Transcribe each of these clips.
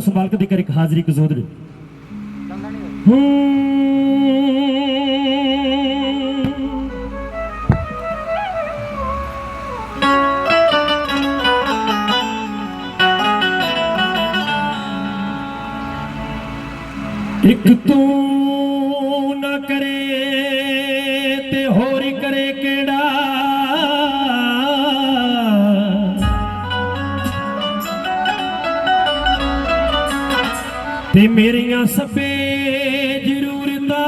ਸੰਭਾਲਕ ਦੇ ਕਰ ਇੱਕ ਹਾਜ਼ਰੀ ਕਜ਼ੂਦ ਇੱਕ ਤੂੰ ਤੇ ਮੇਰੀਆਂ ਸਭੇ ਜ਼ਰੂਰਤਾਂ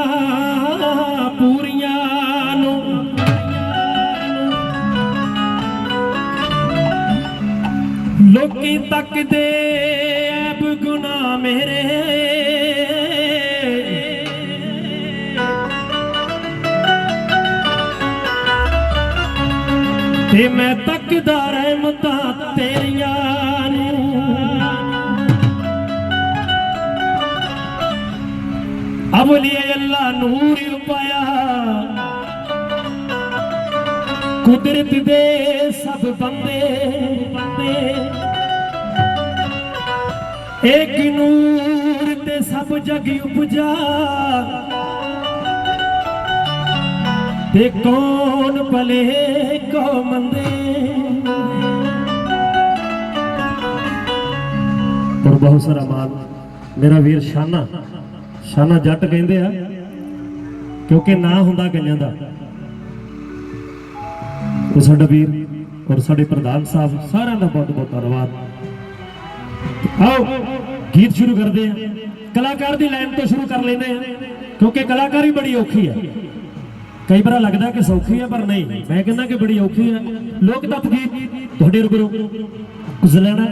ਪੂਰੀਆਂ ਨੂੰ ਲੋਕੀ ਤੱਕਦੇ ਐਬ ਗੁਨਾਹ ਮੇਰੇ। ਤੇ ਮੈਂ ਤੱਕਦਾ ਰਹਿਮਤਾਂ ਤੇਰੀਆਂ ਨੂੰ ਅਵਲੀਏ ਅੱਲਾ ਨੂਰ ਪਾਇਆ ਕੁਦਰਤ ਦੇ ਸਭ ਬੰਦੇ ਬੰਦੇ। ਇੱਕ ਨੂਰ ਤੇ ਸਭ ਜਗ ਉਪਜਾ। ਤੇ ਕੌਣ ਭਲੇ ਕੋ ਮੰਦੇ। ਪਰ ਬਹੁਤ ਸਾਰਾ ਮਾਲ, ਮੇਰਾ ਵੀਰ ਸ਼ਾਨਾ। ਸ਼ਾਨਾ ਜੱਟ ਕਹਿੰਦੇ ਆ, ਕਿਉਂਕਿ ਨਾ ਹੁੰਦਾ ਕਈਆਂ ਦਾ। ਉਹ ਸਾਡਾ ਵੀਰ ਔਰ ਸਾਡੇ ਪ੍ਰਧਾਨ ਸਾਹਿਬ ਸਾਰਿਆਂ ਦਾ ਬਹੁਤ ਬਹੁਤ ਧੰਨਵਾਦ। ਆਓ, ਗੀਤ ਸ਼ੁਰੂ ਕਰਦੇ ਆ। ਕਲਾਕਾਰ ਦੀ ਲਾਈਨ ਤੋਂ ਸ਼ੁਰੂ ਕਰ ਲੈਂਦੇ ਆ, ਕਿਉਂਕਿ ਕਲਾਕਾਰੀ ਬੜੀ ਔਖੀ ਹੈ ਕਈ ਵਾਰ ਲੱਗਦਾ ਕਿ ਸੌਖੀ ਹੈ ਪਰ ਨਹੀਂ। ਮੈਂ ਕਹਿੰਦਾ ਕਿ ਬੜੀ ਔਖੀ ਹੈ ਲੋਕ ਤੱਕ ਗੀਤ, ਤੁਹਾਡੇ ਰੂਬਰੂ। ਗੁਜ਼ਲਣਾ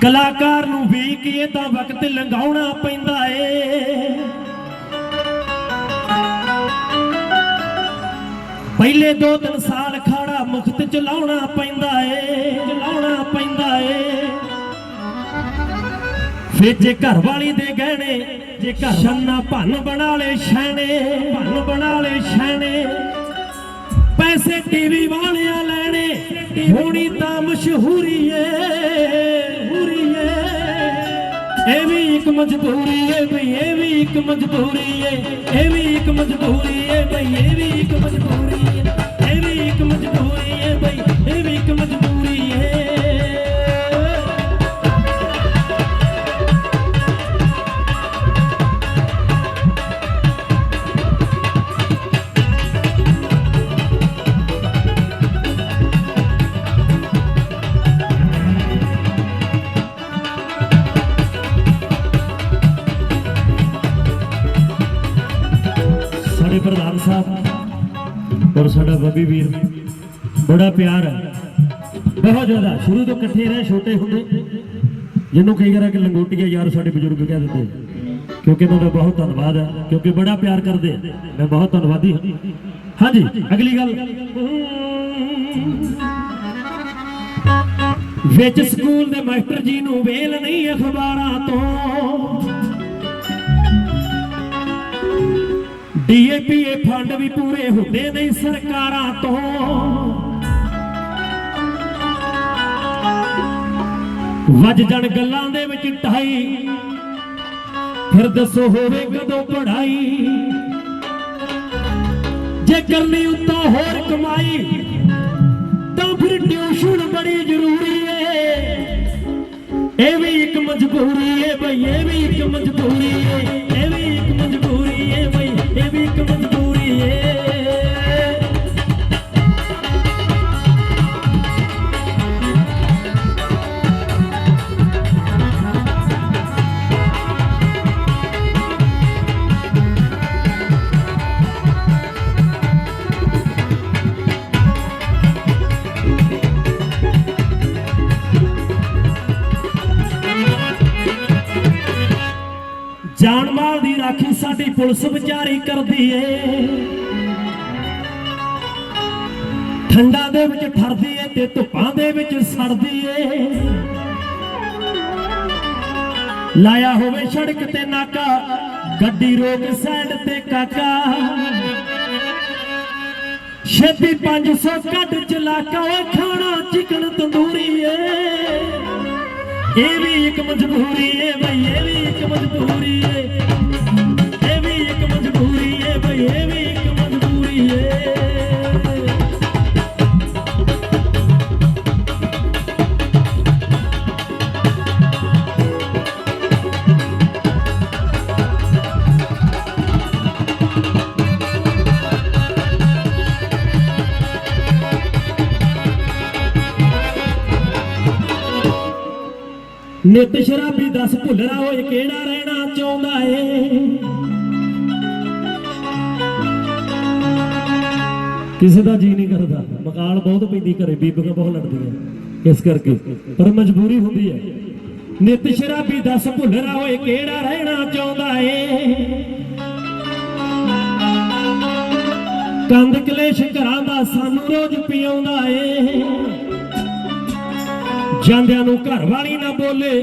ਕਲਾਕਾਰ ਨੂੰ ਵੀ ਕੀ ਤਾਂ ਵਕਤ ਲੰਘਾਉਣਾ ਪੈਂਦਾ ਏ। ਪਹਿਲੇ ਦੋ ਤਿੰਨ ਸਾਲ ਖਾੜਾ ਮੁਖਤ ਚਲਾਉਣਾ ਪੈਂਦਾ ਏ, ਚਲਾਉਣਾ ਪੈਂਦਾ ਏ। ਫਿਰ ਜੇ ਘਰ ਵਾਲੀ ਦੇ ਗਹਿਣੇ, ਜੇ ਘਰ ਛੰਨਾ ਭੰਨ ਬਣਾ ਲੈ ਛੈਣੇ ਭੰਨ ਬਣਾ ਲੈ ਛੈਣੇ ਪੈਸੇ ਟੀਵੀ ਵਾਲਿਆਂ ਲੈਣੇ, ਹੋਣੀ ਤਾਂ ਮਸ਼ਹੂਰੀ ਏ। ਇਹ ਵੀ ਇੱਕ ਮਜਬੂਰੀ ਏ ਬਈ, ਇਹ ਵੀ ਇੱਕ ਮਜਬੂਰੀ ਏ, ਇਹ ਵੀ ਇੱਕ ਮਜਬੂਰੀ ਏ ਬਈ, ਇਹ ਵੀ ਇੱਕ ਮਜਬੂਰੀ ਏ, ਇਹ ਵੀ ਇੱਕ ਮਜਬੂਰੀ ਏ ਬਈ, ਇਹ ਵੀ ਇੱਕ ਮਜਬੂਰੀ ਏ। ਔਰ ਵੀਰ, ਬੜਾ ਪਿਆਰ ਹੈ। ਬਹੁਤ ਜ਼ਿਆਦਾ, ਸ਼ੁਰੂ ਤੋਂ ਇਕੱਠੇ ਰਹੇ, ਛੋਟੇ ਹੁੰਦੇ। ਜਿਹਨੂੰ ਕਈ ਵਾਰ ਕਿ ਲੰਗੋਟੀਆ ਯਾਰ ਸਾਡੇ ਬਜ਼ੁਰਗ ਕਹਿ ਦਿੰਦੇ ਕਿਉਂਕਿ ਇਹਨਾਂ ਦਾ ਬਹੁਤ ਧੰਨਵਾਦ ਹੈ, ਕਿਉਂਕਿ ਬੜਾ ਪਿਆਰ ਕਰਦੇ ਮੈਂ ਬਹੁਤ ਧੰਨਵਾਦੀ ਹਾਂ। ਹਾਂਜੀ, ਅਗਲੀ ਗੱਲ। ਵਿੱਚ ਸਕੂਲ ਦੇ ਮਾਸਟਰ ਜੀ ਨੂੰ ਵੇਲ ਨਹੀਂ ਅਖਬਾਰਾਂ ਤੋਂ। ਡੀਏਪੀਏ ਫੰਡ ਵੀ ਪੂਰੇ ਹੁੰਦੇ ਨਹੀਂ ਸਰਕਾਰਾਂ ਤੋਂ। ਵੱਜ ਜਣ ਗੱਲਾਂ ਦੇ ਵਿੱਚ ਢਾਈ ਫਿਰ ਦੱਸੋ ਹੋਵੇ ਕਦੋਂ ਪੜਾਈ ਜੇ ਕਰਨੀ ਉੱਤਾ ਹੋਰ ਕਮਾਈ, ਤਾਂ ਫਿਰ ਟਿਊਸ਼ਨ ਬੜੀ ਜ਼ਰੂਰੀ ਏ। ਇਹ ਵੀ ਇੱਕ ਮਜਬੂਰੀ ਏ ਬਈ, ਇਹ ਵੀ ਇੱਕ ਮਜਬੂਰੀ ਏ, ਇਹ ਵੀ ਇੱਕ ਮਜਬੂਰੀ ਮਾਲ ਸਾਡੀ ਪੁਲਿਸ ਵਿਚਾਰੀ ਕਰਦੀ ਏ। ਠੰਡਾ ਦੇ ਵਿੱਚ ਠਰਦੀ ਏ ਤੇ ਧੁੱਪਾਂ ਦੇ ਵਿੱਚ ਸੜਦੀ ਏ। ਲਾਇਆ ਹੋਵੇ ਸੜਕ ਤੇ ਨਾਕਾ, ਗੱਡੀ ਰੋਕ ਸਾਈਡ ਤੇ ਕਾਕਾ। ਛੇਤੀ 500 ਕੱਢ ਚਲਾਕਾ, ਓਏ ਖਾਣਾ ਚਿਕਨ ਤੰਦੂਰੀ ਏ। ਇਹ ਵੀ ਇੱਕ ਮਜਬੂਰੀ ਏ ਬਈ, ਇਹ ਵੀ ਇੱਕ ਮਜਬੂਰੀ ਏ। ਨਿਤ ਸ਼ਰਾਬੀ ਦੱਸ ਭੁੱਲਣਾ ਹੋਏ ਕਿਹੜਾ? ਕਿਸੇ ਦਾ ਜੀ ਨਹੀਂ ਕਰਦਾ। ਮਕਾਲ ਬਹੁਤ ਪੈਂਦੀ ਘਰੇ, ਬੀਬੀਆਂ ਬਹੁਤ ਲੜਦੀਆਂ। ਇਸ ਕਰਕੇ ਪਰ ਮਜਬੂਰੀ ਹੁੰਦੀ ਹੈ। ਨਿਤ ਸ਼ਰਾਬੀ ਦੱਸ ਭੁੱਲਣਾ ਹੋਏ ਕਿਹੜਾ ਰਹਿਣਾ ਚਾਹੁੰਦਾ ਏ? ਕੰਦ ਕਲੇਸ਼ ਘਰਾਂ ਦਾ ਸਾਨੂੰ ਰੋਜ਼ ਪਿਆਉਂਦਾ ਏ। ਜਾਂਦਿਆਂ ਨੂੰ ਘਰ ਵਾਲੀ ਨਾ ਬੋਲੇ,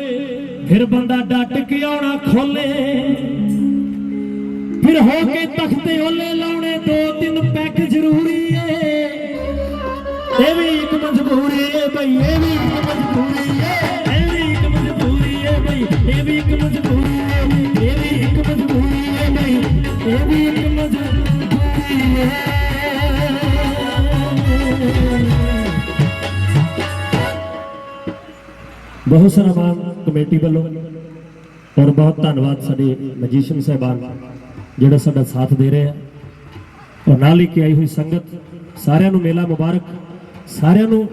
ਫਿਰ ਬੰਦਾ ਡੱਟ ਕੇ ਆਉਣਾ ਖੋਲੇ। ਫਿਰ ਹੋ ਕੇ ਤਖਤੇ ਓਲੇ ਲਾਉਣੇ ਦੋ ਬਹੁਤ ਸਾਰਾ ਮਾਨ ਕਮੇਟੀ ਵੱਲੋਂ ਔਰ ਬਹੁਤ ਧੰਨਵਾਦ ਸਾਡੇ ਮੈਜੀਸ਼ੀਅਨ ਸਾਹਿਬਾਨ ਜਿਹੜਾ ਸਾਡਾ ਸਾਥ ਦੇ ਰਹੇ ਆ। ਔਰ ਨਾਲ ਹੀ ਕੇ ਆਈ ਹੋਈ ਸੰਗਤ, ਸਾਰਿਆਂ ਨੂੰ ਮੇਲਾ ਮੁਬਾਰਕ, ਸਾਰਿਆਂ ਨੂੰ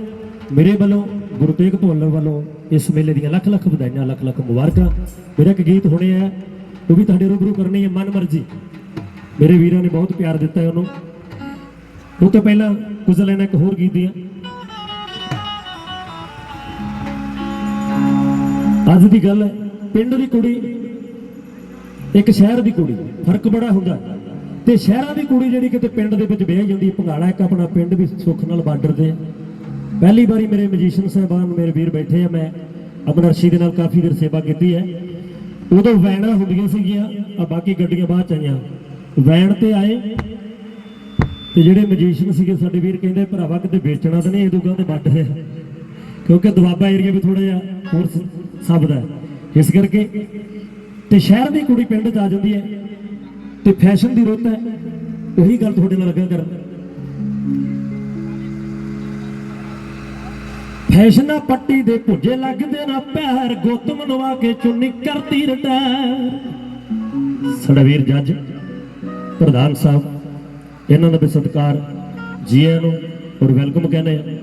ਮੇਰੇ ਵੱਲੋਂ, ਗੁਰੂ ਤੇਗ ਭੋਲਰ ਵੱਲੋਂ ਇਸ ਮੇਲੇ ਦੀਆਂ ਲੱਖ ਲੱਖ ਵਧਾਈਆਂ, ਲੱਖ ਲੱਖ ਮੁਬਾਰਕਾਂ। ਮੇਰਾ ਇੱਕ ਗੀਤ ਹੋਣੇ ਆ ਉਹ ਵੀ ਤੁਹਾਡੇ ਰੂਬਰੂ ਕਰਨੀ ਹੈ, ਮਨ ਮਰਜ਼ੀ। ਮੇਰੇ ਵੀਰਾਂ ਨੇ ਬਹੁਤ ਪਿਆਰ ਦਿੱਤਾ ਹੈ ਉਹਨੂੰ। ਉਹ ਤੋਂ ਪਹਿਲਾਂ ਕੁਝ ਲੈਣਾ ਇੱਕ ਹੋਰ ਗੀਤ ਦੀਆਂ। ਅੱਜ ਦੀ ਗੱਲ ਹੈ, ਪਿੰਡ ਦੀ ਕੁੜੀ, ਇੱਕ ਸ਼ਹਿਰ ਦੀ ਕੁੜੀ, ਫ਼ਰਕ ਬੜਾ ਹੁੰਦਾ। ਹੈ। ਤੇ ਸ਼ਹਿਰਾਂ ਦੀ ਕੁੜੀ ਜਿਹੜੀ ਕਿਤੇ ਪਿੰਡ ਦੇ ਵਿੱਚ ਵਿਆਹ ਜਾਂਦੀ ਭੰਗਾਲਾ ਇੱਕ ਆਪਣਾ ਪਿੰਡ ਵੀ ਸੁੱਖ ਨਾਲ ਬਾਰਡਰ ਤੇ। ਪਹਿਲੀ ਵਾਰੀ ਮੇਰੇ ਮੈਜੀਸ਼ੀਅਨ ਸਾਹਿਬਾਨ, ਮੇਰੇ ਵੀਰ ਬੈਠੇ ਆ, ਮੈਂ ਅਮਨ ਅਰਸ਼ੀ ਦੇ ਨਾਲ ਕਾਫੀ ਦੇਰ ਸੇਵਾ ਕੀਤੀ ਹੈ। ਉਦੋਂ ਵੈਨਾਂ ਹੁੰਦੀਆਂ ਸੀਗੀਆਂ, ਆ ਬਾਕੀ ਗੱਡੀਆਂ ਬਾਅਦ ਚ ਆਈਆਂ। ਵੈਨ ਤੇ ਆਏ, ਤੇ ਜਿਹੜੇ ਮੈਜੀਸ਼ੀਅਨ ਸੀਗੇ, ਸਾਡੇ ਵੀਰ ਕਹਿੰਦੇ, ਭਰਾਵਾ ਕਿਤੇ ਵੇਚਣਾ ਤਾਂ ਨਹੀਂ, ਇਹ ਦੁਕਾਨ ਤੇ ਵੱਢ ਹੈ ਕਿਉਂਕਿ ਦੁਆਬਾ ਏਰੀਆ ਵੀ ਥੋੜਾ ਜਿਹਾ ਹੋਰ ਸਭ ਦਾ ਇਸ ਕਰਕੇ ਤੇ ਸ਼ਹਿਰ ਦੀ ਕੁੜੀ ਪਿੰਡ 'ਚ ਆ ਜਾਂਦੀ ਹੈ ਤੇ ਫੈਸ਼ਨ ਦੀ ਰੁੱਤ ਹੈ। ਉਹੀ ਗੱਲ ਤੁਹਾਡੇ ਨਾਲ ਲੱਗਾ ਕਰਨ ਫੈਸ਼ਨਾ ਪੱਟੀ ਦੇ ਭੁੱਜੇ ਲੱਗਦੇ ਨਾ ਪੈਰ, ਗੁੱਤ ਮਨਵਾ ਕੇ ਚੁੰਨੀ ਕਰਤੀ ਰਟੈਰ ਸਾਡਾ ਵੀਰ ਜੱਜ, ਪ੍ਰਧਾਨ ਸਾਹਿਬ, ਇਹਨਾਂ ਦਾ ਵੀ ਸਤਿਕਾਰ ਜੀ ਆਇਆਂ ਨੂੰ ਔਰ ਵੈਲਕਮ ਕਹਿੰਦੇ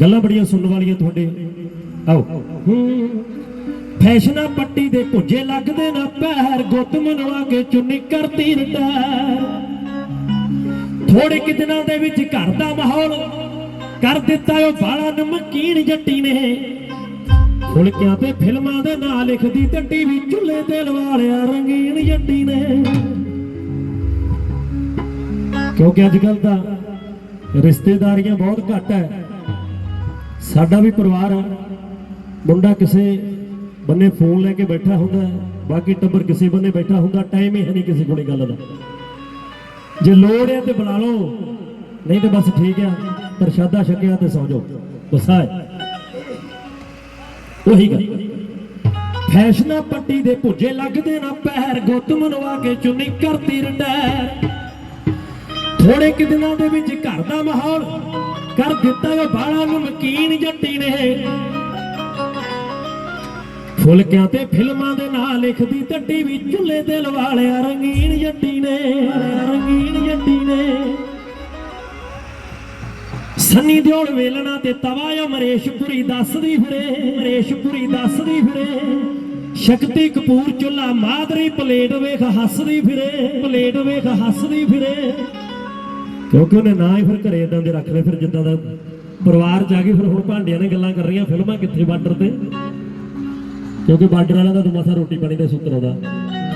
ਗੱਲਾਂ ਬੜੀਆਂ ਸੁਣਨ ਵਾਲੀਆਂ ਤੁਹਾਡੇ। ਆਓ। ਹੂੰ। ਫੈਸ਼ਨਾ ਪੱਟੀ ਦੇ ਭੁੱਜੇ ਲੱਗਦੇ ਨਾ ਪੈਰ, ਗੁੱਤ ਮਨਵਾ ਚੁੰਨੀ ਕਰਤੀ ਰਟੈਰ ਥੋੜੇ ਕਿ ਦਿਨਾਂ ਦੇ ਵਿੱਚ ਘਰ ਦਾ ਮਾਹੌਲ ਕਰ ਦਿੱਤਾ ਉਹ ਬਾਲਾ ਨਮਕੀਨ ਜੱਟੀ ਨੇ। ਫੁਲਕਿਆਂ ਤੇ ਫਿਲਮਾਂ ਦੇ ਨਾਂ ਲਿਖਦੀ ਤੇ ਟੀਵੀ ਚੁੱਲ੍ਹੇ ਤੇ ਲਵਾਲਿਆ ਰੰਗੀਨ ਜੱਟੀ ਨੇ। ਕਿਉਂਕਿ ਅੱਜ ਕੱਲ ਦਾ ਰਿਸ਼ਤੇਦਾਰੀਆਂ ਬਹੁਤ ਘੱਟ ਹੈ ਸਾਡਾ ਵੀ ਪਰਿਵਾਰ ਆ। ਮੁੰਡਾ ਕਿਸੇ ਬੰਨੇ ਫੋਨ ਲੈ ਕੇ ਬੈਠਾ ਹੁੰਦਾ ਬਾਕੀ ਟੱਬਰ ਕਿਸੇ ਬੰਨੇ ਬੈਠਾ ਹੁੰਦਾ ਟਾਈਮ ਹੀ ਹੈ ਨਹੀਂ ਕਿਸੇ ਕੋਲੇ ਗੱਲ ਦਾ। ਜੇ ਲੋੜ ਹੈ ਤੇ ਬੁਲਾ ਲਓ, ਨਹੀਂ ਤੇ ਬਸ ਠੀਕ ਆ ਪ੍ਰਸ਼ਾਦਾ ਛਕਿਆ ਤੇ ਸੌ ਜਾਓ। ਬਸ ਆ ਉਹੀ ਗੱਲ। ਫੈਸ਼ਨਾ ਪੱਟੀ ਦੇ ਭੁੱਜੇ ਲੱਗਦੇ ਨਾ ਪੈਰ, ਗੁੱਤ ਮਨਵਾ ਕੇ ਚੁੰਨੀ ਕਰਤੀ ਰੰਡੈਰ। ਥੋੜੇ ਕਿ ਦਿਨਾਂ ਦੇ ਵਿੱਚ ਘਰ ਦਾ ਮਾਹੌਲ ਕਰ ਦਿੱਤਾ ਉਹ ਬਾਲਾ ਨੂੰ ਮਕੀਨ ਜੱਟੀ ਨੇ ਫੁਲਕਿਆਂ ਤੇ ਫਿਲਮਾਂ ਦੇ ਨਾਂ ਲਿਖਦੀ ਤੇ ਟੀਵੀ ਚੁੱਲੇ ਤੇ ਲਵਾਲਿਆ ਰੰਗੀਨ ਜੱਟੀ ਨੇ, ਰੰਗੀਨ ਜੱਟੀ ਨੇ। ਸੰਨੀ ਦਿਓਲ ਵੇਲਣਾ ਤੇ ਤਵਾ ਅਮਰੇਸ਼ਪੁਰੀ ਦੱਸਦੀ ਫਿਰੇ ਅਮਰੇਸ਼ਪੁਰੀ ਦੱਸਦੀ ਫਿਰੇ। ਸ਼ਕਤੀ ਕਪੂਰ ਚੁੱਲਾ ਮਾਦਰੀ ਪਲੇਟ ਵੇਖ ਹੱਸਦੀ ਫਿਰੇ, ਪਲੇਟ ਵੇਖ ਹੱਸਦੀ ਫਿਰੇ। ਕਿਉਂਕਿ ਉਹਨੇ ਨਾ ਹੀ ਫਿਰ ਘਰੇ ਇਦਾਂ ਦੇ ਰੱਖ ਲਏ ਫਿਰ ਜਿੱਦਾਂ ਦਾ ਪਰਿਵਾਰ ਚ ਆ ਫਿਰ ਹੁਣ ਭਾਂਡਿਆਂ ਨੇ ਗੱਲਾਂ ਕਰ ਰਹੀਆਂ, ਫਿਲਮਾਂ ਕਿੱਥੇ ਬਾਰਡਰ ਤੇ ਕਿਉਂਕਿ ਬਾਰਡਰ ਵਾਲਿਆਂ ਦਾ ਤਾਂ ਮਸਾ ਰੋਟੀ ਪਾਣੀ ਦਾ ਸੂਤਰ ਆਉਂਦਾ।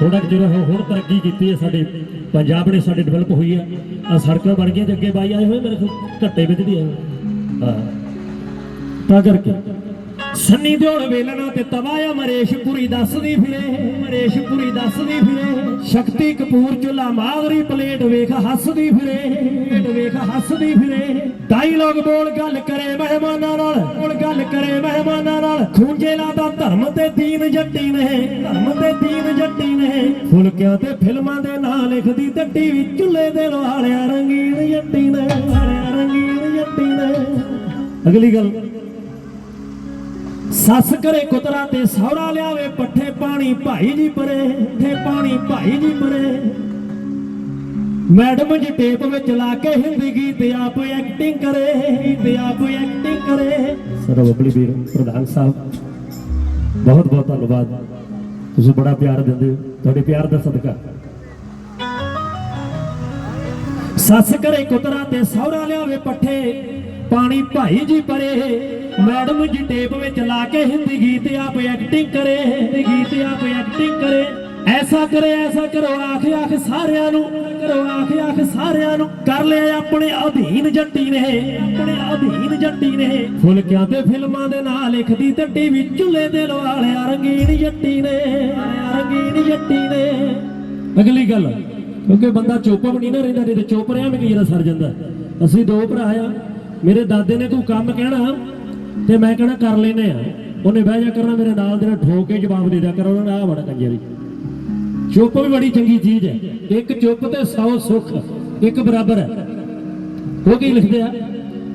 ਥੋੜਾ ਜਿਹਾ ਹੁਣ ਹੁਣ ਤਰੱਕੀ ਕੀਤੀ ਹੈ, ਸਾਡੇ ਪੰਜਾਬ ਨੇ ਸਾਡੇ ਡਿਵੈਲਪ ਹੋਈ ਹੈ। ਆ ਸੜਕਾਂ ਬਣ ਗਈਆਂ ਤੇ ਅੱਗੇ ਬਾਈ ਆਏ ਹੋਏ ਮੇਰੇ ਕੋਲ ਘੱਟੇ ਵਿੱਚ ਦੀ ਆਏ ਹਾਂ। ਤਾਂ ਕਰਕੇ ਸੰਨੀ ਦਿਓਲ ਵੇਲਣਾ ਤੇ ਤਵਾਇਆ ਮਰੇਸ਼ਪੁਰੀ ਦੱਸਦੀ ਫਿਰੇ। ਮਰੇਸ਼ਪੁਰੀ ਦੱਸਦੀ ਫਿਰੇ। ਸ਼ਕਤੀ ਕਪੂਰ ਚੁੱਲਾ ਮਾਗਰੀ ਪਲੇਟ ਵੇਖ ਹੱਸਦੀ ਫਿਰੇ। ਪਲੇਟ ਵੇਖ ਹੱਸਦੀ ਫਿਰੇ। ਡਾਇਲੌਗ ਬੋਲ ਗੱਲ ਕਰੇ ਮਹਿਮਾਨਾਂ ਨਾਲ। ਬੋਲ ਗੱਲ ਕਰੇ ਮਹਿਮਾਨਾਂ ਨਾਲ। ਖੂੰਜੇਲਾ ਦਾ ਧਰਮ ਤੇ ਦੀਨ ਜੱਟੀ ਨੇ। ਧਰਮ ਤੇ ਦੀਨ ਜੱਟੀ ਨੇ। ਫੁਲਕਿਆਂ ਤੇ ਫਿਲਮਾਂ ਦੇ ਨਾਂ ਲਿਖਦੀ ਤੇ ਟੀਵੀ ਚੁੱਲੇ ਦੇ ਲਵਾਲਿਆ ਰੰਗੀਨ ਜੱਟੀ ਨੇ। ਰੰਗੀਨ ਜੱਟੀ ਨੇ। ਅਗਲੀ ਗੱਲ। ਸੱਸ ਕਰੇ ਕੁਤਰਾ ਤੇ ਸੌਰਾ ਲਿਆਵੇ ਪੱਠੇ ਪਾਣੀ ਭਾਈ ਜੀ ਪਰੇ ਪੱਠੇ ਪਾਣੀ ਭਾਈ ਜੀ ਪਰੇ। ਮੈਡਮ ਜੀ ਟੇਪ ਵਿੱਚ ਲਾ ਕੇ ਹਿੰਦੀ ਗੀਤ ਆਪ ਐਕਟਿੰਗ ਕਰੇ ਗੀਤ ਆਪ ਐਕਟਿੰਗ ਕਰੇ। ਸਰ ਬਬਲੀ ਵੀਰ ਪ੍ਰਧਾਨ ਸਾਹਿਬ ਬਹੁਤ ਬਹੁਤ ਧੰਨਵਾਦ। ਤੁਸੀਂ ਬੜਾ ਪਿਆਰ ਦਿੰਦੇ ਹੋ ਤੁਹਾਡੇ ਪਿਆਰ ਦਾ ਸਦਕਾ। ਸੱਸ ਕਰੇ ਕੁਤਰਾ ਤੇ ਸਹੁਰਾ ਲਿਆਵੇ ਪੱਠੇ ਪਾਣੀ ਭਾਈ ਜੀ ਪਰੇ, ਮੈਡਮ ਜੀ ਟੇਪ ਵਿੱਚ ਲਾ ਕੇ ਹਿੰਦੀ ਗੀਤ ਆਪ ਐਕਟਿੰਗ ਕਰੇ, ਹਿੰਦੀ ਗੀਤ ਆਪ ਐਕਟਿੰਗ ਕਰੇ। ਐਸਾ ਕਰੇ, ਐਸਾ ਕਰੋ, ਆਖ ਆਖ ਸਾਰਿਆਂ ਨੂੰ ਕਰੋ, ਆਖ ਆਖ ਸਾਰਿਆਂ ਨੂੰ। ਕਰ ਲਿਆ ਆਪਣੇ ਅਧੀਨ ਜੱਟੀ ਨੇ, ਆਪਣੇ ਅਧੀਨ ਜੱਟੀ ਨੇ। ਫੁਲਕਿਆਂ ਤੇ ਫਿਲਮਾਂ ਦੇ ਨਾਂ ਲਿਖਦੀ ਤੇ ਟੀਵੀ ਚੁੱਲੇ ਦੇ ਲਵਾਲਿਆ ਰੰਗੀਨ ਜੱਟੀ ਨੇ ਰੰਗੀਨ ਜੱਟੀ ਨੇ। ਅਗਲੀ ਗੱਲ, ਕਿਉਂਕਿ ਬੰਦਾ ਚੁੱਪ ਵੀ ਨਹੀਂ ਨਾ ਰਹਿੰਦਾ ਨਹੀਂ ਤੇ ਚੁੱਪ ਰਿਹਾ ਵੀ ਜਿਹੜਾ ਸਰ ਜਾਂਦਾ। ਅਸੀਂ ਦੋ ਭਰਾ ਆ। ਮੇਰੇ ਦਾਦੇ ਨੇ ਤੂੰ ਕੰਮ ਕਹਿਣਾ ਤੇ ਮੈਂ ਕਹਿਣਾ ਕਰ ਲੈਨੇ ਆ। ਉਹਨੇ ਬਹਿ ਜਾ ਕਰਨਾ ਮੇਰੇ ਨਾਲ ਦੇ ਨਾਲ ਠੋਕ ਕੇ ਜਵਾਬ ਦੇ ਦਿਆ ਕਰ ਉਹਨਾਂ ਨੇ ਬੜਾ ਕੰਜਰੀ ਚੁੱਪ ਵੀ ਬੜੀ ਚੰਗੀ ਚੀਜ਼ ਹੈ। ਇੱਕ ਚੁੱਪ ਤੇ 100 ਸੁੱਖ, ਇੱਕ ਬਰਾਬਰ ਹੈ। ਉਹ ਕੀ ਲਿਖਦੇ ਆ?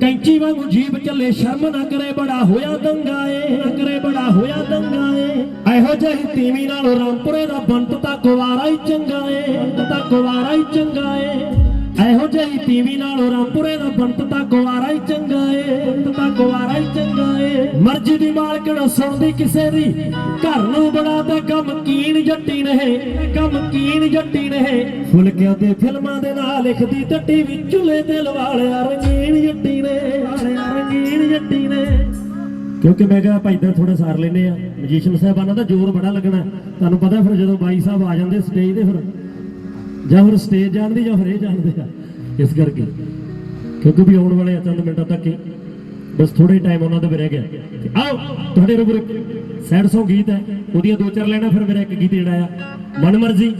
ਕੈਂਚੀ ਵਾਂਗੂ ਜੀਬ ਚੱਲੇ, ਸ਼ਰਮ ਨਾ ਕਰੇ, ਬੜਾ ਹੋਇਆ ਦੰਗਾਏ ਨਾ ਕਰੇ, ਬੜਾ ਹੋਇਆ ਦੰਗਾਏ ਇਹੋ ਜਿਹੀ ਤੀਵੀਂ ਨਾਲ ਰਾਮਪੁਰੇ ਦਾ ਬੰਤ ਤਾਂ ਕੁਵਾਰਾ ਹੀ ਚੰਗਾ ਏ, ਬੰਤ ਤਾਂ ਕੁਵਾਰਾ ਹੀ ਚੰਗਾ ਏ। ਇਹੋ ਜਿਹੀ ਤੀਵੀਂ ਨਾਲ ਰਾਮਪੁਰੇ ਦਾ ਬੰਤ ਤਾਂ ਕੁਵਾਰਾ ਹੀ ਚੰਗਾ ਏ ਬੰਤ ਤਾਂ ਕੁਵਾਰਾ ਹੀ ਚੰਗਾ ਏ। ਮਰਜ਼ੀ ਦੀ ਮਾਲਕਣ ਸੁਣਦੀ ਕਿਸੇ ਦੀ? ਘਰ ਨੂੰ ਬੜਾ ਤਾਂ ਗਮਕੀਨ ਜੱਟੀ ਨੇ ਗਮਕੀਨ ਜੱਟੀ ਨੇ ਫੁਲਕਿਆਂ ਤੇ ਫਿਲਮਾਂ ਦੇ ਨਾਲ ਲਿਖਦੀ ਤੇ ਟੀਵੀ ਚੁੱਲੇ ਤੇ ਲਵਾਲਿਆ ਰੰਗੀਨ ਜੱਟੀ ਨੇ ਰੰਗੀਨ ਜੱਟੀ ਨੇ। ਕਿਉਂਕਿ ਮੈਂ ਕਿਹਾ ਭਾਈ ਦਾ ਥੋੜਾ ਸਾਰ ਲੈਨੇ ਆ ਮਜੀਸ਼ੀਅਨ ਸਾਹਿਬਾਨਾਂ ਦਾ ਜ਼ੋਰ ਬੜਾ ਲੱਗਣਾ। ਤੁਹਾਨੂੰ ਪਤਾ ਫਿਰ ਜਦੋਂ ਬਾਈ ਸਾਹਿਬ ਆ ਜਾਂਦੇ ਸਟੇਜ ਤੇ ਫਿਰ ਜਾਂ ਫਿਰ ਸਟੇਜ ਜਾਣਦੀ ਜਾਂ ਫਿਰ ਇਹ ਜਾਣਦੇ ਆ। ਇਸ ਕਰਕੇ। ਕਿਉਂਕਿ ਵੀ ਆਉਣ ਵਾਲੇ ਆ, ਚੰਦ ਮਿੰਟਾਂ ਤੱਕ ਹੀ। ਬਸ ਥੋੜੇ ਟਾਈਮ ਉਹਨਾਂ ਦਾ ਵੀ ਰਹਿ ਗਿਆ। ਆਓ ਤੁਹਾਡੇ ਰੂਬਰ ਸੈਡ ਸੌ ਗੀਤ ਹੈ। ਉਹਦੀਆਂ ਦੋ ਚਾਰ ਲੈਣਾ ਫਿਰ ਮੇਰਾ ਇੱਕ ਗੀਤ ਜਿਹੜਾ ਆ, ਮਨ ਮਰਜ਼ੀ।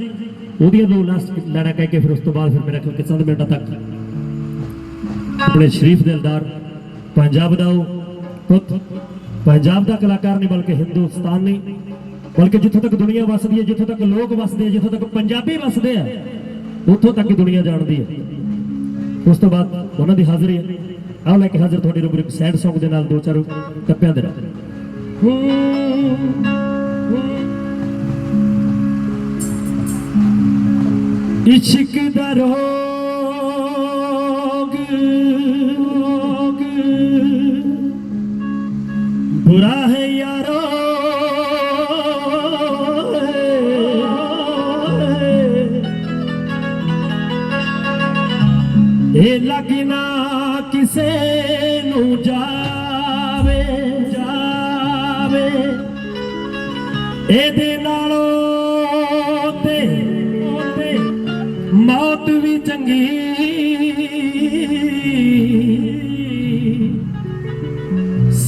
ਉਹਦੀਆਂ ਦੋ ਲਾਸਟ ਲੈਣਾ ਕਹਿ ਕੇ ਫਿਰ ਉਸ ਤੋਂ ਬਾਅਦ ਫਿਰ ਮੇਰਾ ਕਿਉਂਕਿ ਚੰਦ ਮਿੰਟਾਂ ਤੱਕ। ਆਪਣੇ ਸ਼ਰੀਫ ਦਿਲਦਾਰ ਪੰਜਾਬ ਦਾ ਉਹ ਪੁੱਤ। ਪੰਜਾਬ ਦਾ ਕਲਾਕਾਰ ਨਹੀਂ, ਬਲਕਿ ਹਿੰਦੁਸਤਾਨ ਨਹੀਂ ਬਲਕਿ ਜਿੱਥੋਂ ਤੱਕ ਦੁਨੀਆ ਵਸਦੀ ਹੈ, ਜਿੱਥੋਂ ਤੱਕ ਲੋਕ ਵਸਦੇ ਆ ਜਿੱਥੋਂ ਤੱਕ ਪੰਜਾਬੀ ਵਸਦੇ ਆ ਉੱਥੋਂ ਤੱਕ ਹੀ ਦੁਨੀਆ ਜਾਣਦੀ ਹੈ। ਉਸ ਤੋਂ ਬਾਅਦ ਉਹਨਾਂ ਦੀ ਹਾਜ਼ਰੀ ਹੈ। ਆਓ ਲੈ ਕੇ ਹਾਜ਼ਰ ਤੁਹਾਡੇ ਰੂਬਰ ਇੱਕ ਸੈਡ Song ਦੇ ਨਾਲ ਦੋ ਚਾਰ ਕੱਪਿਆਂ ਦੇ ਨਾਲ। ਇਸ਼ਕ ਦਾ ਰੋਗ ਰੋਗ। ਬੁਰਾ ਹੈ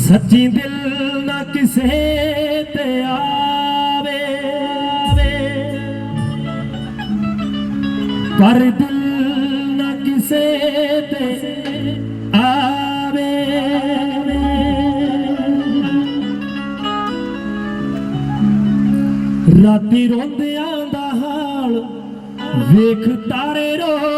ਸੱਚੀ ਦਿਲ ਨਾ ਕਿਸੇ ਤੇ ਆਵੇ ਪਰ ਦਿਲ ਨਾ ਕਿਸੇ ਤੇ ਆਵੇ। ਰਾਤੀ ਰੋਂਦਿਆਂ ਦਾ ਹਾਲ ਵੇਖ ਤਾਰੇ ਰੋ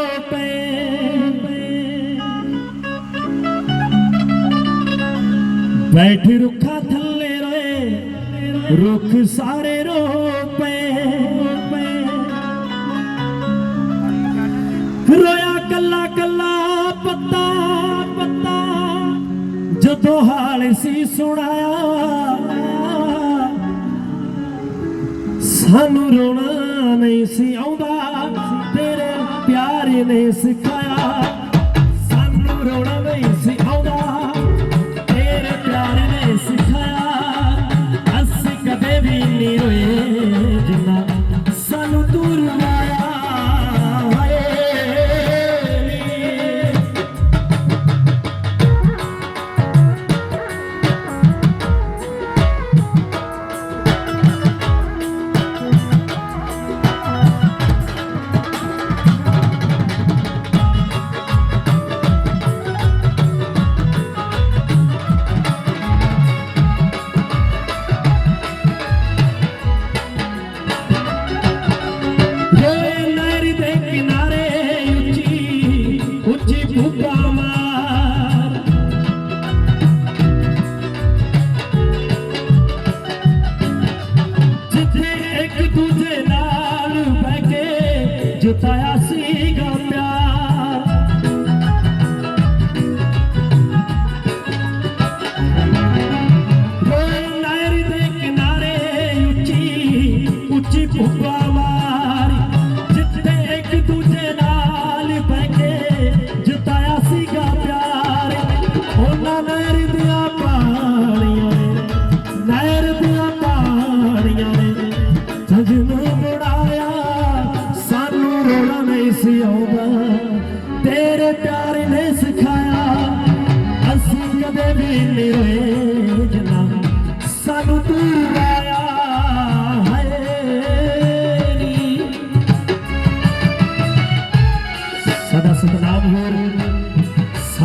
ਬੈਠ ਰੁੱਖਾਂ ਥੱਲੇ ਰੋਏ, ਰੁੱਖ ਸਾਰੇ ਰੋ ਪਏ ਪਏ ਰੋਇਆ ਕੱਲਾ ਕੱਲਾ ਪੱਤਾ ਪੱਤਾ, ਜਦੋਂ ਹਾਲ ਸੀ ਸੁਣਾਇਆ। ਸਾਨੂੰ ਰੋਣਾ ਨਹੀਂ ਸੀ ਆਉਂਦਾ, ਤੇਰੇ ਪਿਆਰੇ ਨੇ ਸਿਖਾਇਆ।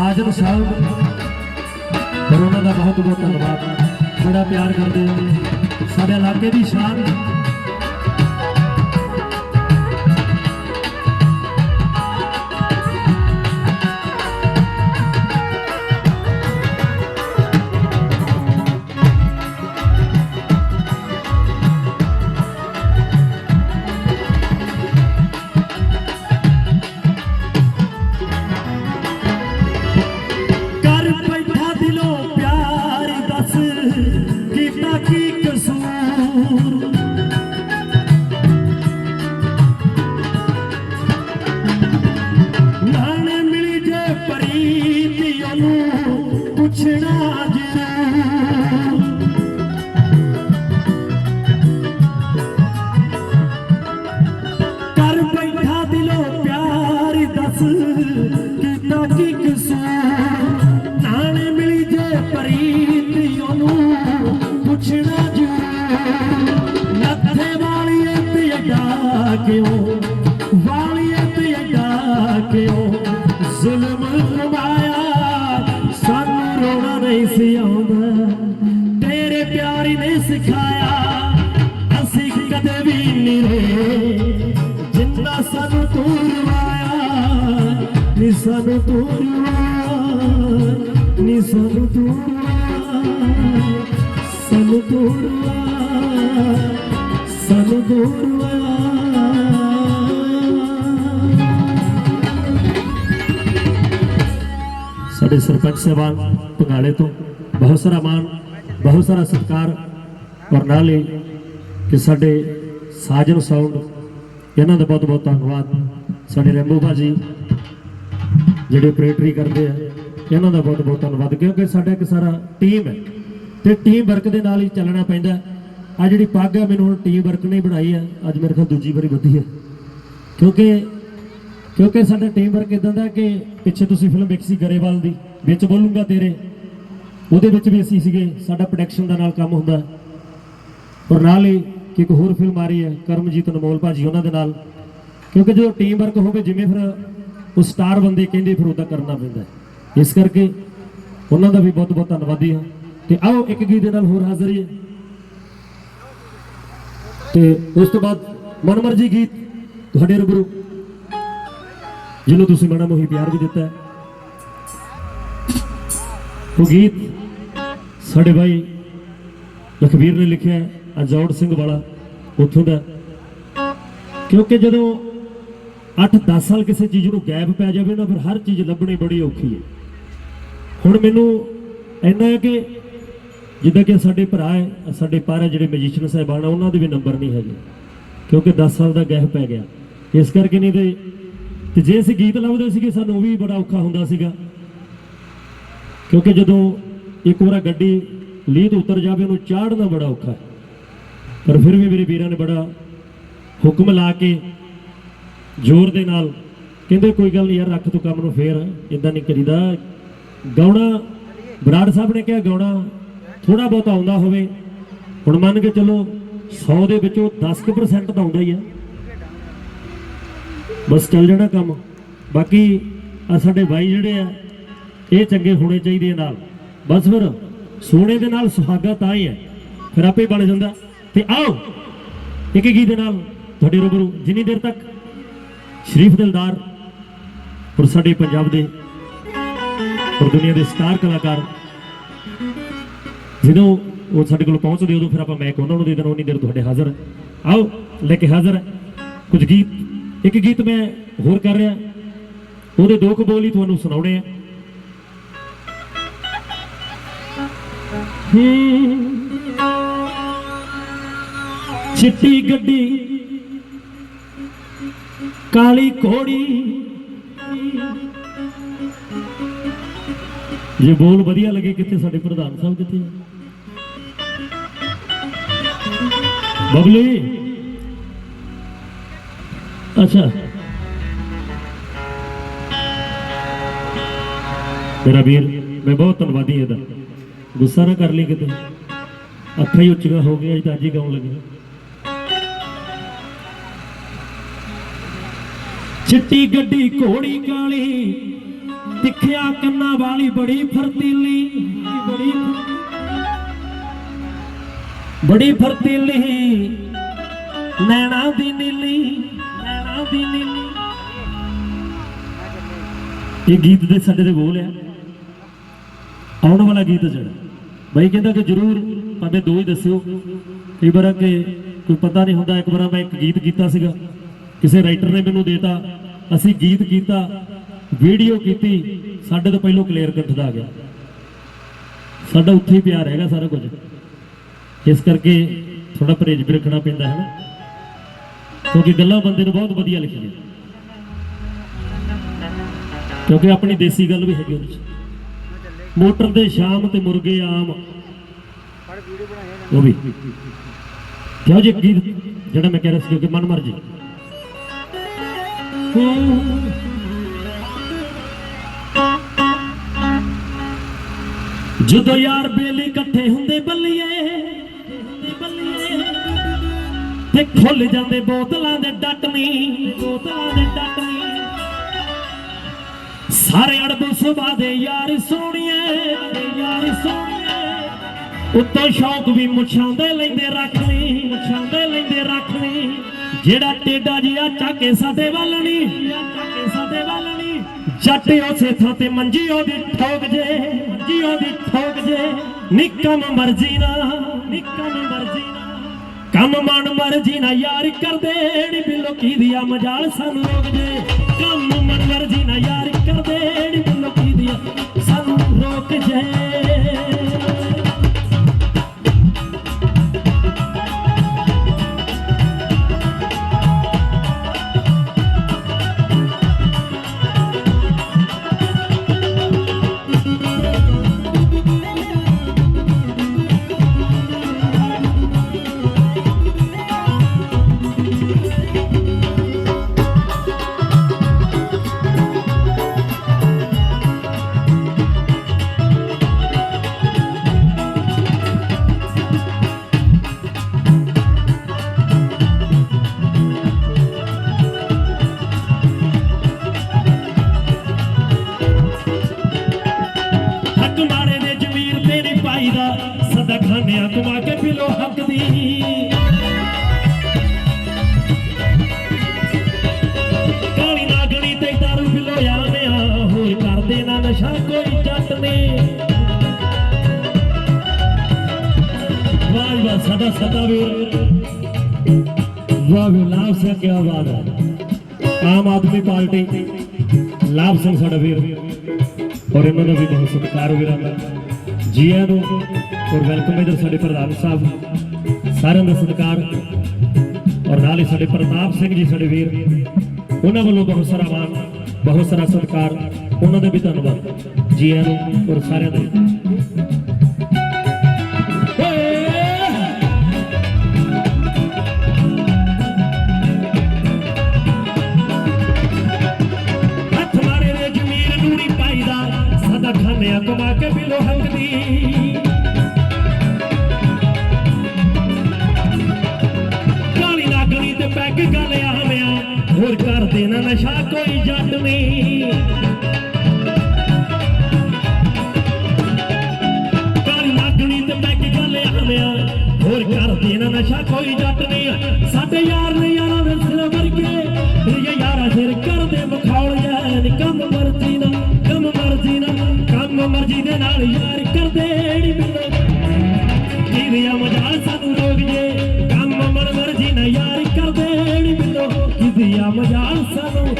ਹਾਜ਼ਰ ਸਾਹਿਬ, ਪਰ ਉਹਨਾਂ ਦਾ ਬਹੁਤ ਬਹੁਤ ਧੰਨਵਾਦ। ਬੜਾ ਪਿਆਰ ਕਰਦੇ ਹੋ, ਸਾਡੇ ਇਲਾਕੇ ਦੀ ਸ਼ਾਨ ਕੀਤਾ ਕੀ ਕਸੂਰ ਨਾਲੇ ਮਿਲੀ ਜੇ ਪਰੀਤ ਉਹਨੂੰ ਪੁੱਛਣਾ ਜ਼ਰੂਰ ਨੱਥੇ ਵਾਲੀਏ ਤੇ ਅਡਾ ਕਿਉਂ ਵਾਲੀਏ ਤੇ ਅਡਾ ਕਿਉਂ ਜ਼ੁਲਮ ਕਮਾਇਆ ਸਾਨੂੰ ਰੋਣਾ ਨਹੀਂ ਸੀ ਆਉਂਦਾ ਤੇਰੇ ਪਿਆਰੀ ਨੇ ਸਿਖਾਇਆ, ਅਸੀਂ ਕਦੇ ਵੀ ਨਹੀਂ ਰਹੇ। ਜਿੰਨਾ ਸਾਨੂੰ ਤੂੰ ਨੀ ਸਾਨੂੰ ਤੂੰ ਰਵਾਇਆ ਨੀ ਸਾਨੂੰ ਤੂੰ ਰਵਾਇਆ ਸਾਡੇ ਸਰਪੰਚ ਸਾਹਿਬਾਨ ਪੰਗਾਲੇ ਤੋਂ ਬਹੁਤ ਸਾਰਾ ਮਾਣ, ਬਹੁਤ ਸਾਰਾ ਸਤਿਕਾਰ ਔਰ ਨਾਲੇ ਕਿ ਸਾਡੇ ਸਾਜਨ ਸਾਊਂਡ ਇਹਨਾਂ ਦਾ ਬਹੁਤ ਬਹੁਤ ਧੰਨਵਾਦ। ਸਾਡੇ ਰੈਂਬੋ ਭਾਜੀ ਜਿਹੜੇ ਆਪਰੇਟਰੀ ਕਰਦੇ ਆ, ਇਹਨਾਂ ਦਾ ਬਹੁਤ ਬਹੁਤ ਧੰਨਵਾਦ, ਕਿਉਂਕਿ ਸਾਡਾ ਇੱਕ ਸਾਰਾ ਟੀਮ ਹੈ। ਤੇ ਟੀਮ ਵਰਕ ਦੇ ਨਾਲ ਹੀ ਚੱਲਣਾ ਪੈਂਦਾ ਆ ਜਿਹੜੀ ਪੱਗ ਹੈ ਮੈਨੂੰ ਹੁਣ ਟੀਮ ਵਰਕ ਨੇ ਬਣਾਈ ਹੈ ਅੱਜ ਮੇਰੇ ਖਿਆਲ ਦੂਜੀ ਵਾਰੀ ਬੱਧੀ ਹੈ ਕਿਉਂਕਿ ਕਿਉਂਕਿ ਸਾਡਾ ਟੀਮ ਵਰਕ ਇਦਾਂ ਦਾ ਕਿ ਪਿੱਛੇ ਤੁਸੀਂ ਫਿਲਮ ਵੇਖੀ ਸੀ ਗਰੇਵਾਲ ਦੀ, ਵਿੱਚ ਬੋਲੂੰਗਾ ਤੇਰੇ। ਉਹਦੇ ਵਿੱਚ ਵੀ ਅਸੀਂ ਸੀਗੇ, ਸਾਡਾ ਪ੍ਰੋਡਕਸ਼ਨ ਦਾ ਨਾਲ ਕੰਮ ਹੁੰਦਾ। ਔਰ ਨਾਲ ਹੀ ਕਿ ਇੱਕ ਹੋਰ ਫਿਲਮ ਆ ਰਹੀ ਹੈ, ਕਰਮਜੀਤ ਅਨਮੋਲ ਭਾਜੀ, ਉਹਨਾਂ ਦੇ ਨਾਲ। ਕਿਉਂਕਿ ਜਦੋਂ ਟੀਮ ਵਰਕ ਹੋਵੇ, ਜਿਵੇਂ ਫਿਰ ਉਹ ਸਟਾਰ ਬੰਦੇ ਕਹਿੰਦੇ ਫਿਰ ਉਹਦਾ ਕਰਨਾ ਪੈਂਦਾ ਇਸ ਕਰਕੇ ਉਹਨਾਂ ਦਾ ਵੀ ਬਹੁਤ ਬਹੁਤ ਧੰਨਵਾਦੀ ਹਾਂ। ਤੇ ਆਓ ਇੱਕ ਗੀਤ ਦੇ ਨਾਲ ਹੋਰ ਹਾਜ਼ਰੀ ਹੈ ਤੇ ਉਸ ਤੋਂ ਬਾਅਦ ਮਨਮਰਜੀ ਗੀਤ ਤੁਹਾਡੇ ਰੂਬਰੂ। ਜਿਹਨੂੰ ਤੁਸੀਂ ਮਾੜਾ ਮੋਹੀ ਪਿਆਰ ਵੀ ਦਿੱਤਾ ਉਹ ਗੀਤ ਸਾਡੇ ਭਾਈ ਲਖਬੀਰ ਨੇ ਲਿਖਿਆ ਹੈ ਅਜੌੜ ਸਿੰਘ ਵਾਲਾ, ਉੱਥੋਂ ਦਾ। ਕਿਉਂਕਿ ਜਦੋਂ 8-10 ਸਾਲ ਕਿਸੇ ਚੀਜ਼ ਨੂੰ ਗੈਪ ਪੈ ਜਾਵੇ ਨਾ, ਫਿਰ ਹਰ ਚੀਜ਼ ਲੱਭਣੀ ਬੜੀ ਔਖੀ ਹੈ। ਹੁਣ ਮੈਨੂੰ ਇੰਨਾ ਹੈ ਕਿ ਜਿੱਦਾਂ ਕਿ ਸਾਡੇ ਭਰਾ ਹੈ, ਸਾਡੇ ਪਾਰਾ ਜਿਹੜੇ ਮੈਜੀਸ਼ੀਅਨ ਸਾਹਿਬਾਨ ਉਹਨਾਂ ਦੇ ਵੀ ਨੰਬਰ ਨਹੀਂ ਹੈਗੇ, ਕਿਉਂਕਿ 10 ਸਾਲ ਦਾ ਗੈਪ ਪੈ ਗਿਆ। ਇਸ ਕਰਕੇ ਨਹੀਂ ਤੇ ਤੇ ਜੇ ਅਸੀਂ ਗੀਤ ਲੱਭਦੇ ਸੀਗੇ, ਸਾਨੂੰ ਉਹ ਵੀ ਬੜਾ ਔਖਾ ਹੁੰਦਾ ਸੀਗਾ। ਕਿਉਂਕਿ ਜਦੋਂ ਇੱਕ ਵਾਰ ਗੱਡੀ ਲੀਹ ਤੋਂ ਉਤਰ ਜਾਵੇ, ਉਹਨੂੰ ਚਾੜਨਾ ਬੜਾ ਔਖਾ ਹੈ। ਪਰ ਫਿਰ ਵੀ ਮੇਰੇ ਵੀਰਾਂ ਨੇ ਬੜਾ ਹੁਕਮ ਲਾ ਕੇ ਜ਼ੋਰ ਦੇ ਨਾਲ ਕਹਿੰਦੇ ਕੋਈ ਗੱਲ ਨਹੀਂ ਯਾਰ, ਰੱਖ ਤੂੰ ਕੰਮ ਨੂੰ ਫੇਰ ਇਦਾਂ ਨਹੀਂ ਕਰੀਦਾ। ਗਾਉਣਾ, ਬਰਾੜ ਸਾਹਿਬ ਨੇ ਕਿਹਾ ਗਾਉਣਾ ਥੋੜਾ ਬਹੁਤ ਆਉਂਦਾ ਹੋਵੇ। ਹੁਣ ਮੰਨ ਕੇ ਚੱਲੋ 100 ਦੇ ਵਿੱਚੋਂ 10% ਤਾਂ ਆਉਂਦਾ ਹੀ ਆ। ਬਸ ਚੱਲ ਜਾਣਾ ਕੰਮ। ਬਾਕੀ ਆ ਸਾਡੇ ਭਾਈ ਜਿਹੜੇ ਆ, ਇਹ ਚੰਗੇ ਹੋਣੇ ਚਾਹੀਦੇ ਆ ਨਾਲ। ਬਸ ਫਿਰ ਸੋਨੇ ਦੇ ਨਾਲ ਸੁਹਾਗਾ ਤਾਂ ਹੀ ਹੈ ਫਿਰ ਆਪੇ ਬਣ ਜਾਂਦਾ। ਤੇ ਆਓ ਇੱਕ ਗੀਤ ਦੇ ਨਾਲ ਤੁਹਾਡੇ ਰੂਬਰੂ ਜਿੰਨੀ ਦੇਰ ਤੱਕ ਸ਼ਰੀਫ ਦਿਲਦਾਰ ਔਰ ਸਾਡੇ ਪੰਜਾਬ ਦੇ ਔਰ ਦੁਨੀਆ ਦੇ ਸਟਾਰ ਕਲਾਕਾਰ, ਜਦੋਂ ਉਹ ਸਾਡੇ ਕੋਲ ਪਹੁੰਚਦੇ, ਉਦੋਂ ਫਿਰ ਆਪਾਂ ਮੈਕ ਉਹਨਾਂ ਨੂੰ ਦੇ ਦੇਣਾ ਉਨੀ ਦੇਰ ਤੁਹਾਡੇ ਹਾਜ਼ਰ ਆਓ, ਲੈ ਕੇ ਹਾਜ਼ਰ ਹੈ। ਕੁਝ ਗੀਤ, ਇੱਕ ਗੀਤ ਮੈਂ ਹੋਰ ਕਰ ਰਿਹਾ। ਉਹਦੇ ਦੋ ਕੁ ਬੋਲ ਹੀ ਤੁਹਾਨੂੰ ਸੁਣਾਉਣੇ ਆ। ਚਿੱਟੀ ਗੱਡੀ ਕਾਲੀ ਘੋੜੀ। ਜੇ ਬੋਲ ਵਧੀਆ ਲੱਗੇ ਕਿੱਥੇ? ਸਾਡੇ ਪ੍ਰਧਾਨ ਸਾਹਿਬ ਕਿੱਥੇ ਆ? ਬਬਲੀ। ਅੱਛਾ। ਮੇਰਾ ਵੀਰ, ਮੈਂ ਬਹੁਤ ਧੰਨਵਾਦੀ ਇਹਦਾ। ਗੁੱਸਾ ਨਾ ਕਰ ਲਈ ਕਿਤੇ। ਅੱਖਾਂ ਹੀ ਉੱਚੀਆਂ ਹੋ ਗਈਆਂ ਅੱਜ ਤਾਂ ਅੱਜ ਹੀ ਗਾਉਣ ਲੱਗੇ ਚਿੱਟੀ ਗੱਡੀ ਘੋੜੀ ਕਾਲੀ, ਤਿੱਖਿਆ ਕੰਨਾਂ ਵਾਲੀ ਬੜੀ ਫਰਤੀਲੀ। ਬੜੀ ਬੜੀ ਫਰਤੀਲੀ, ਨੈਣਾ ਦੀ ਨੀਲੀ, ਨੈਣਾ ਦੀ ਨੀਲੀ। ਇਹ ਗੀਤ ਦੇ ਸਾਡੇ ਦੇ ਬੋਲ ਆ। ਆਉਣ ਵਾਲਾ ਗੀਤ ਜਿਹੜਾ। ਬਾਈ ਕਹਿੰਦਾ ਕਿ ਜਰੂਰ ਭਾਵੇਂ ਦੋ ਹੀ ਦੱਸਿਓ। ਕਈ ਵਾਰ ਕਿ ਕੋਈ ਪਤਾ ਨਹੀਂ ਹੁੰਦਾ, ਇੱਕ ਵਾਰ ਮੈਂ ਇੱਕ ਗੀਤ ਕੀਤਾ ਸੀਗਾ। ਕਿਸੇ ਰਾਈਟਰ ਨੇ ਮੈਨੂੰ ਦੇਤਾ। ਅਸੀਂ ਗੀਤ ਕੀਤਾ, ਵੀਡੀਓ ਕੀਤੀ, ਸਾਡੇ ਤੋਂ ਪਹਿਲਾਂ ਕਲੀਅਰ ਕੱਟ ਦਾ ਆ ਗਿਆ। ਸਾਡਾ ਉੱਥੇ ਹੀ ਪਿਆਰ ਹੈਗਾ ਸਾਰਾ ਕੁਝ। ਇਸ ਕਰਕੇ ਥੋੜਾ ਪਰਹੇਜ਼ ਵੀ ਰੱਖਣਾ ਪੈਂਦਾ ਹੈ ਨਾ। ਕਿਉਂਕਿ ਗੱਲਾਂ ਬੰਦੇ ਨੂੰ ਬਹੁਤ ਵਧੀਆ ਲਿਖੀਆਂ ਕਿਉਂਕਿ ਆਪਣੀ ਦੇਸੀ ਗੱਲ ਵੀ ਹੈਗੀ ਉਹਦੇ ਵਿੱਚ ਮੋਟਰ ਦੇ ਸ਼ਾਮ ਤੇ ਮੁਰਗੇ ਆਮ। ਉਹ ਵੀ। ਕਿਉਂ ਜੇ? ਗੀਤ ਜਿਹੜਾ ਮੈਂ ਕਹਿ ਰਿਹਾ ਸੀ ਕਿ ਮਨ ਮਰਜ਼ੀ। ਜਦੋਂ ਯਾਰ ਬੇਲੀ ਇਕੱਠੇ ਹੁੰਦੇ ਬੱਲੀਏ, ਤੇ ਖੁੱਲ ਜਾਂਦੇ ਬੋਤਲਾਂ ਦੇ ਡੱਟਨੀ, ਬੋਤਲਾਂ ਦੇ ਡੱਟਨੀ। ਸਾਰੇ ਅੜਬ ਸੁਭਾ ਦੇ ਯਾਰ ਸੋਹਣੀਏ ਯਾਰ ਸੋਹਣੀਏ। ਉੱਤੋਂ ਸ਼ੌਕ ਵੀ ਮੁੱਛਾਂ ਦੇ ਲੈਂਦੇ ਰੱਖਣੀ, ਮੁੱਛਾਂ ਦੇ ਲੈਂਦੇ ਰੱਖਣੀ। ਜਿਹੜਾ ਟੇਡਾ ਜਿਹਾ ਚਾਕੇ ਸਾਡੇ ਵੱਲ ਨੀ ਜੱਟ ਉਸੇ ਥਾਂ ਤੇ ਮੰਜੀ ਉਹਦੀ ਠੋਕ ਜੇ, ਮੰਜੀ ਉਹਦੀ ਠੋਕ ਜੇ। ਨਿਕਮ ਮਰਜ਼ੀ ਨਾ ਨਿਕਮ ਮਰਜ਼ੀ ਨਾ। ਕੰਮ ਮਨ ਮਰਜ਼ੀ ਨਾ ਯਾਰ ਕਰਦੇ, ਨੀ ਬਿੱਲੋ ਕੀ ਦਿਆ ਮਜਾਲ ਸਾਨੂੰ ਰੋਕ ਜੇ। ਕੰਮ ਮਨ ਮਰਜ਼ੀ ਨਾ ਯਾਰ ਕਰਦੇ, ਨੀ ਬਿੱਲੋ ਕੀ ਦਿਆ ਸਾਨੂੰ ਰੋਕ ਜੇ। ਜੀ ਆਇਆਂ ਨੂੰ ਔਰ ਵੈਲਕਮ ਇਧਰ ਸਾਡੇ ਪ੍ਰਧਾਨ ਸਾਹਿਬ, ਸਾਰਿਆਂ ਦਾ ਸਤਿਕਾਰ ਔਰ ਨਾਲ ਹੀ ਸਾਡੇ ਪ੍ਰਤਾਪ ਸਿੰਘ ਜੀ, ਸਾਡੇ ਵੀਰ, ਉਹਨਾਂ ਵੱਲੋਂ ਬਹੁਤ ਸਾਰਾ ਮਾਣ, ਬਹੁਤ ਸਾਰਾ ਸਤਿਕਾਰ, ਉਹਨਾਂ ਦਾ ਵੀ ਧੰਨਵਾਦ। ਜੀ ਆਇਆਂ ਨੂੰ ਔਰ ਸਾਰਿਆਂ ਦਾ ਕਮਾ ਕੇ ਬਿਲੋ ਹੱਕ ਦੀ। ਕਾਲੀ ਨਾਗਣੀ ਤੇ ਪੈਗ ਗੱਲ ਆਵਿਆ, ਹੋਰ ਕਰ ਦੇਣਾ ਨਸ਼ਾ ਕੋਈ ਜੱਟ ਨਹੀਂ। ਕਿਰਿਆ ਮਜਾਲ ਸਾਨੂੰ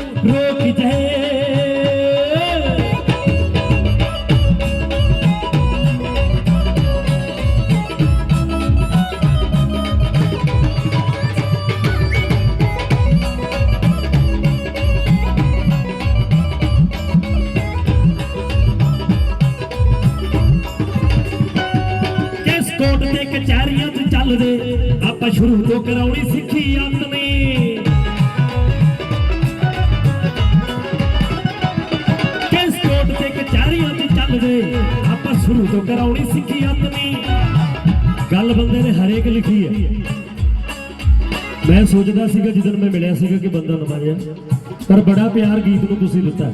ਪਰ ਬੜਾ ਪਿਆਰ ਗੀਤ ਨੂੰ ਤੁਸੀਂ ਦਿੱਤਾ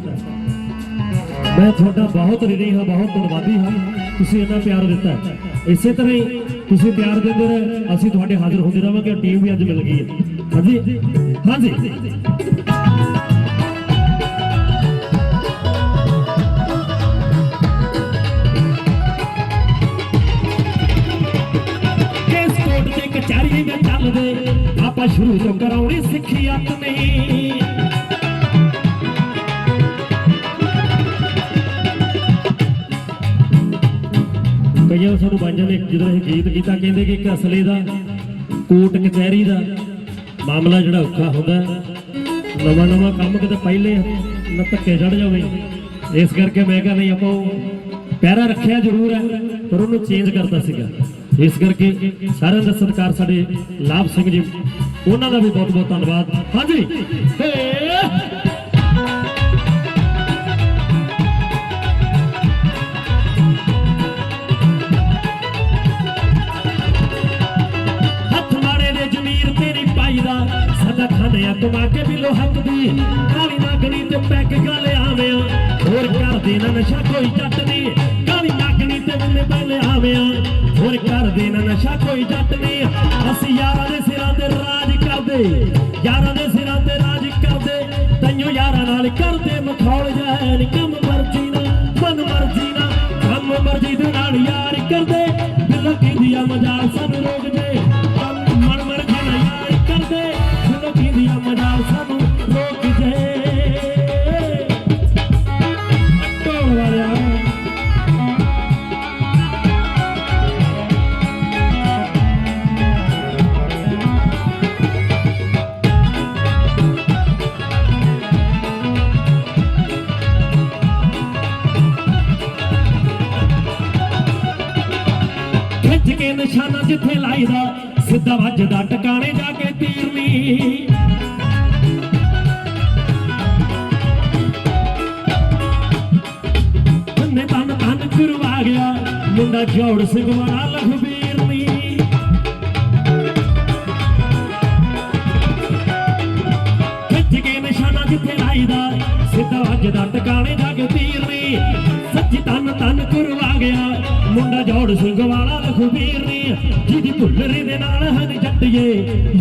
ਮੈਂ ਤੁਹਾਡਾ ਬਹੁਤ ਰਿਣੀ ਹਾਂ, ਬਹੁਤ ਧੰਨਵਾਦੀ ਹਾਂ। ਤੁਸੀਂ ਇੰਨਾ ਪਿਆਰ ਦਿੱਤਾ ਇਸੇ ਤਰ੍ਹਾਂ ਹੀ ਤੁਸੀਂ ਪਿਆਰ ਦਿੰਦੇ ਰਹੇ, ਅਸੀਂ ਤੁਹਾਡੇ ਹਾਜ਼ਰ ਹੁੰਦੇ ਰਹਾਂਗੇ ਟੀਮ ਵੀ ਅੱਜ ਮਿਲ ਗਈ ਹੈ। ਹਾਂਜੀ ਹਾਂਜੀ। ਕੇਸ ਵਿੱਚ ਚੱਲਦੇ, ਆਪਾਂ ਸ਼ੁਰੂ ਤੋਂ ਕਰਾਉਣੀ ਸਿੱਖੀ ਆਪਣੀ ਕਈਆਂ ਸਾਨੂੰ ਬਾਂਝਾਂ ਨੇ ਜਦੋਂ ਇਹ ਗੀਤ ਕੀਤਾ ਕਹਿੰਦੇ ਕਿ ਇੱਕ ਅਸਲੇ ਦਾ ਕੋਰਟ ਕਚਹਿਰੀ ਦਾ ਮਾਮਲਾ ਜਿਹੜਾ ਔਖਾ ਹੁੰਦਾ ਨਵਾਂ ਨਵਾਂ ਕੰਮ ਕਿਤੇ ਪਹਿਲੇ ਨਾ ਧੱਕੇ ਚੜ ਜਾਵੇ। ਇਸ ਕਰਕੇ ਮੈਂ ਕਿਹਾ ਨਹੀਂ, ਆਪਾਂ ਉਹ ਪਹਿਰਾ ਰੱਖਿਆ ਜ਼ਰੂਰ ਹੈ, ਪਰ ਉਹਨੂੰ ਚੇਂਜ ਕਰਦਾ ਸੀਗਾ। ਇਸ ਕਰਕੇ ਸਾਰਿਆਂ ਦਾ ਸਤਿਕਾਰ ਸਾਡੇ ਲਾਭ ਸਿੰਘ ਜੀ, ਉਹਨਾਂ ਦਾ ਵੀ ਬਹੁਤ ਬਹੁਤ ਧੰਨਵਾਦ। ਹਾਂਜੀ ਕਮਾ ਕੇ ਵੀ ਲੋ ਦੀ ਕਾਲੀ ਨਾਗਣੀ ਤੇ ਪੈਗ ਗਲ ਆਵਿਆਂ। ਹੋਰ ਕਰਦੇ ਨਾ ਨਸ਼ਾ ਕੋਈ ਜੱਟ ਨਹੀਂ ਕਾਲੀ ਨਾਗਣੀ ਤੇ ਬੰਦੇ ਬਲ ਆਵਿਆਂ। ਹੋਰ ਕਰਦੇ ਨਾ ਨਸ਼ਾ ਕੋਈ ਜੱਟ ਨਹੀਂ ਅਸੀਂ ਯਾਰਾਂ ਦੇ ਸਿਰਾਂ ਤੇ ਰਾਜ ਕਰਦੇ। ਯਾਰਾਂ ਦੇ ਸਿਰਾਂ ਤੇ ਰਾਜ ਕਰਦੇ। ਤੈਨੂੰ ਯਾਰਾਂ ਨਾਲ ਕਰਦੇ ਮਖੌਲ ਜਾਨ। ਕੰਮ ਮਰਜ਼ੀ ਨਾ, ਮਨ ਮਰਜ਼ੀ ਨਾ। ਕੰਮ ਮਰਜ਼ੀ ਦੇ ਨਾਲ ਯਾਰ ਕਰਦੇ। ਦਿਲ ਦੀਆਂ ਮਜਾਲ ਸਾਨੂੰ ਰੋਕ ਨਿਸ਼ਾਨਾ ਜਿੱਥੇ ਲਾਈਦਾ, ਸਿੱਧਾ ਵੱਜਦਾ ਟਿਕਾਣੇ ਜਾ ਕੇ ਤੀਰਨੀ ਬੰਨੇ ਤਨ ਤਨ ਕਰਵਾ ਗਿਆ, ਮੁੰਡਾ ਜੋੜ ਸਿੰਘ ਵਾਲਾ ਲਖਬੀਰ ਨੀ ਖਿੱਚ ਕੇ ਨਿਸ਼ਾਨਾ ਜਿੱਥੇ ਲਾਈਦਾ, ਸਿੱਧਾ ਵੱਜਦਾ ਟਿਕਾਣੇ ਜਾ ਕੇ ਤੀਰਨੀ ਸੱਚੀ ਤਨ ਤਨ ਕਰਵਾ ਗਿਆ। ਮੁੰਡਾ ਜੋੜ ਸਿੰਘ ਵਾਲਾ ਲਖਬੀਰ ਨੇ। ਜਿਹਦੀ ਭੁੱਲਰੀ ਦੇ ਨਾਲ ਹਨ ਜੱਟੀਏ,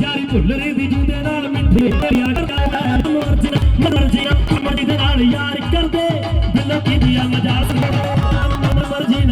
ਯਾਰੀ ਭੁੱਲਰੀ ਦੀ ਜੂਦੇ ਨਾਲ ਮਿੱਠੀ ਪਿਆਰ ਕਰਦਾ ਮਰਜ਼ੀ ਮਰਜ਼ੀ ਮਰਜ਼ੀ ਦੇ ਨਾਲ ਯਾਰ ਕਰਦੇ। ਦਿਲ ਕੀ ਦਿਆ ਮਜਾਲ